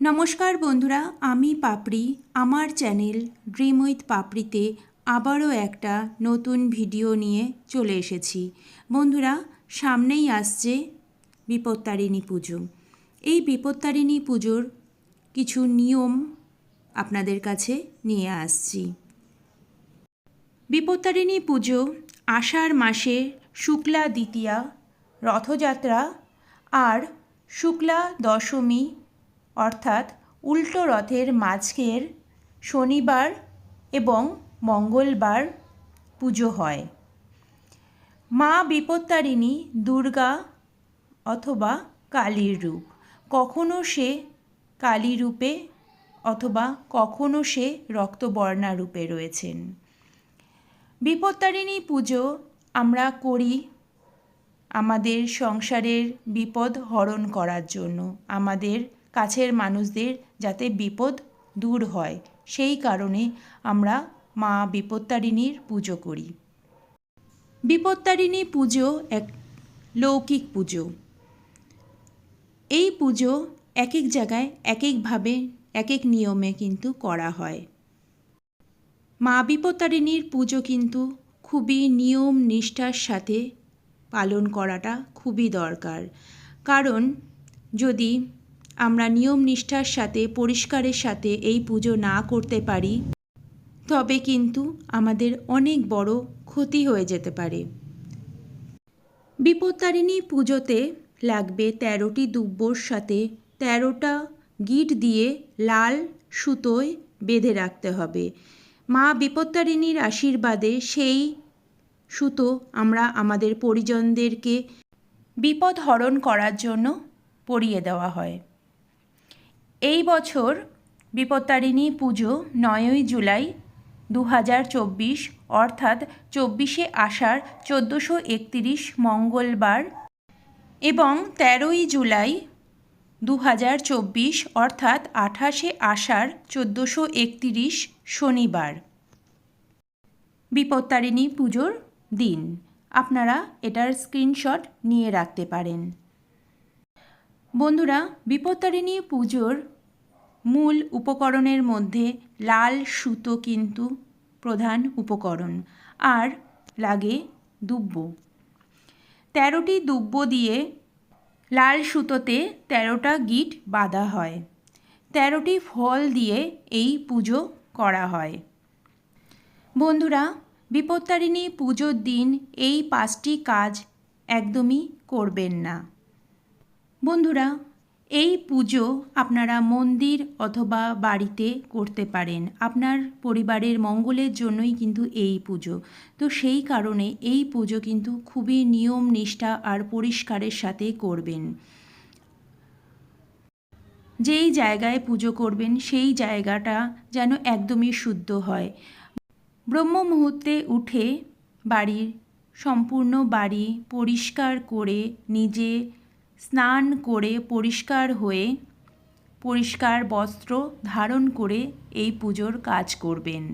নমস্কার বন্ধুরা, আমি পাপড়ি। আমার চ্যানেল ড্রিম উইথ পাপড়িতে আবারও একটা নতুন ভিডিও নিয়ে চলে এসেছি। বন্ধুরা, সামনেই আসছে বিপত্তারিণী পুজো। এই বিপত্তারিণী পুজোর কিছু নিয়ম আপনাদের কাছে নিয়ে আসছি। বিপত্তারিণী পুজো আষাঢ় মাসে শুক্লা দ্বিতীয়া, রথযাত্রা আর শুক্লা দশমী অর্থাৎ উল্টো রথের মাঝের শনিবার এবং মঙ্গলবার পুজো হয়। মা বিপত্তারিণী দুর্গা অথবা কালীর রূপ। কখনো সে কালী রূপে অথবা কখনো সে রক্তবর্ণা রূপে রয়েছেন। বিপত্তারিণী পুজো আমরা করি আমাদের সংসারের বিপদ হরণ করার জন্য, আমাদের কাছের মানুষদের যাতে বিপদ দূর হয়, সেই কারণে আমরা মা বিপত্তারিণীর পুজো করি। বিপত্তারিণী পুজো এক লৌকিক পুজো। এই পুজো এক এক জায়গায় এক একভাবে এক এক নিয়মে কিন্তু করা হয়। মা বিপত্তারিণীর পুজো কিন্তু খুবই নিয়ম নিষ্ঠার সাথে পালন করাটা খুবই দরকার। কারণ যদি আমরা নিয়ম নিষ্ঠার সাথে, পরিষ্কারের সাথে এই পুজো না করতে পারি। তবে কিন্তু আমাদের অনেক বড় ক্ষতি হয়ে যেতে পারে। বিপত্তারিণী পুজোতে লাগবে তেরোটি দুব্বর সাথে তেরোটা গিট দিয়ে লাল সুতোয় বেঁধে রাখতে হবে। মা বিপত্তারিণীর আশীর্বাদে সেই সুতো আমরা আমাদের পরিজনদেরকে বিপদ হরণ করার জন্য পরিয়ে দেওয়া হয়। এই বছর বিপত্তারিণী পুজো নয়ই জুলাই দু হাজার চব্বিশ, অর্থাৎ চব্বিশে আষাঢ় চোদ্দোশো একতিরিশ মঙ্গলবার এবং তেরোই জুলাই দু হাজার চব্বিশ, অর্থাৎ আঠাশে আষাঢ় চোদ্দোশো একতিরিশ শনিবার। বিপত্তারিণী পুজোর দিন। আপনারা এটার স্ক্রিনশট নিয়ে রাখতে পারেন। বন্ধুরা, বিপত্তারিণী পুজোর মূল উপকরণের মধ্যে লাল সুতো কিন্তু প্রধান উপকরণ। আর লাগে দুব্ব। তেরোটি দুব্ব দিয়ে লাল সুতোতে তেরোটা গিট বাঁধা হয়। তেরোটি ফল দিয়ে এই পুজো করা হয়। বন্ধুরা, বিপত্তারিণী পুজোর দিন এই পাঁচটি কাজ একদমই করবেন না। বন্ধুরা, এই পুজো আপনারা মন্দির অথবা বাড়িতে করতে পারেন। আপনার পরিবারের মঙ্গলের জন্যই কিন্তু এই পুজো। তো সেই কারণে এই পুজো কিন্তু খুবই নিয়ম, নিষ্ঠা আর পরিষ্কারের সাথে করবেন। যেই জায়গায় পুজো করবেন, সেই জায়গাটা যেন একদমই শুদ্ধ হয়। ব্রহ্ম মুহূর্তে উঠে বাড়ির সম্পূর্ণ বাড়ি পরিষ্কার করে নিজে স্নান করে পরিষ্কার হয়ে পরিষ্কার বস্ত্র ধারণ করে এই পুজোর কাজ করবেন।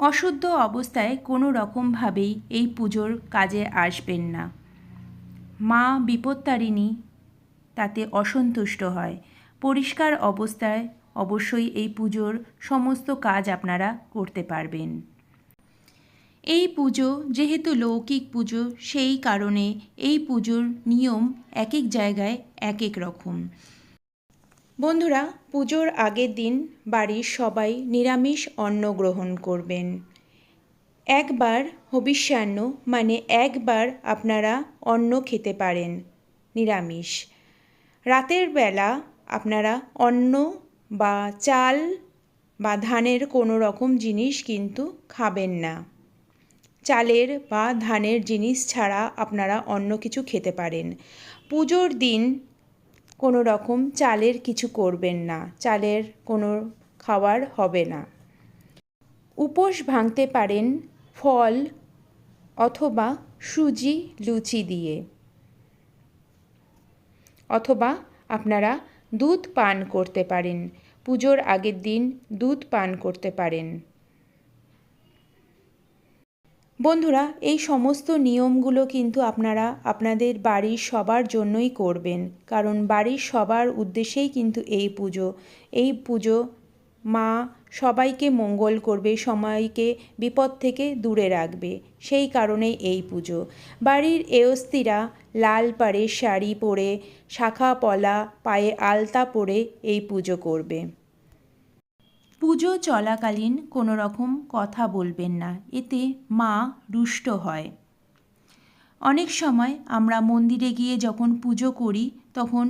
অশুদ্ধ অবস্থায় কোনো রকমভাবেই এই পুজোর কাজে আসবেন না। মা বিপত্তারিণী তাতে অসন্তুষ্ট হয়। পরিষ্কার অবস্থায় অবশ্যই এই পুজোর সমস্ত কাজ আপনারা করতে পারবেন। এই পুজো যেহেতু লৌকিক পুজো, সেই কারণে এই পুজোর নিয়ম এক এক জায়গায় এক এক রকম। বন্ধুরা, পুজোর আগের দিন বাড়ির সবাই নিরামিষ অন্ন গ্রহণ করবেন। একবার হবিষ্যান্ন মানে একবার আপনারা অন্ন খেতে পারেন নিরামিষ। রাতের বেলা আপনারা অন্ন বা চাল বা ধানের কোনো রকম জিনিস কিন্তু খাবেন না। চালের বা ধানের জিনিস ছাড়া আপনারা অন্য কিছু খেতে পারেন। পুজোর দিন কোনো রকম চালের কিছু করবেন না, চালের কোনো খাবার হবে না। উপোস ভাঙতে পারেন ফল অথবা সুজি, লুচি দিয়ে। অথবা আপনারা দুধ পান করতে পারেন, পুজোর আগের দিন দুধ পান করতে পারেন। বন্ধুরা, এই সমস্ত নিয়মগুলো কিন্তু আপনারা আপনাদের বাড়ির সবার জন্যই করবেন। কারণ বাড়ির সবার উদ্দেশ্যেই কিন্তু এই পুজো। এই পুজো মা সবাইকে মঙ্গল করবে, সবাইকে বিপদ থেকে দূরে রাখবে। সেই কারণেই এই পুজো। বাড়ির এয়স্তিরা লাল পাড়ের শাড়ি পরে, শাখা পলা, পায়ে আলতা পরে এই পুজো করবে। পুজো চলাকালীন কোনো রকম কথা বলবেন না, এতে মা রুষ্ট হয়। অনেক সময় আমরা মন্দিরে গিয়ে যখন পুজো করি, তখন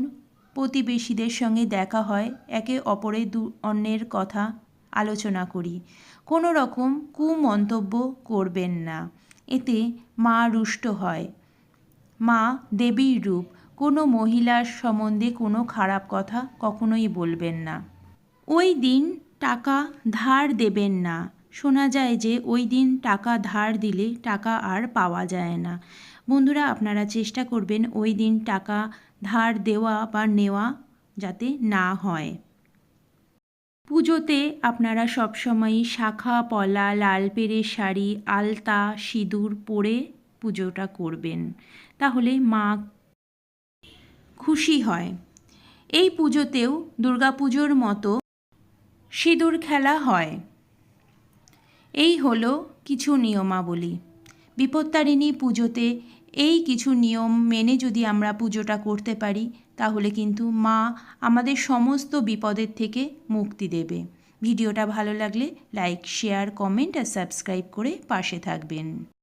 প্রতিবেশীদের সঙ্গে দেখা হয়, একে অপরের দু অন্যের কথা আলোচনা করি। কোনো রকম কুমন্তব্য করবেন না, এতে মা রুষ্ট হয়। মা দেবীর রূপ, কোনো মহিলার সম্বন্ধে কোনো খারাপ কথা কখনোই বলবেন না। ওই দিন টাকা ধার দেবেন না। শোনা যায় যে ওই দিন টাকা ধার দিলে টাকা আর পাওয়া যায় না। বন্ধুরা, আপনারা চেষ্টা করবেন ওই দিন টাকা ধার দেওয়া বা নেওয়া যাতে না হয়। পুজোতে আপনারা সবসময়ই শাখা, পলা, লাল পেরে শাড়ি, আলতা, সিঁদুর পরে পুজোটা করবেন। তাহলে মা খুশি হয়। এই পুজোতেও দুর্গাপুজোর মতো সিঁদুর খেলা হয়। এই হলো কিছু নিয়মাবলী। বিপত্তারিণী পুজোতে এই কিছু নিয়ম মেনে যদি আমরা পুজোটা করতে পারি, তাহলে কিন্তু মা আমাদের সমস্ত বিপদের থেকে মুক্তি দেবে। ভিডিওটা ভালো লাগলে লাইক, শেয়ার, কমেন্ট আর সাবস্ক্রাইব করে পাশে থাকবেন।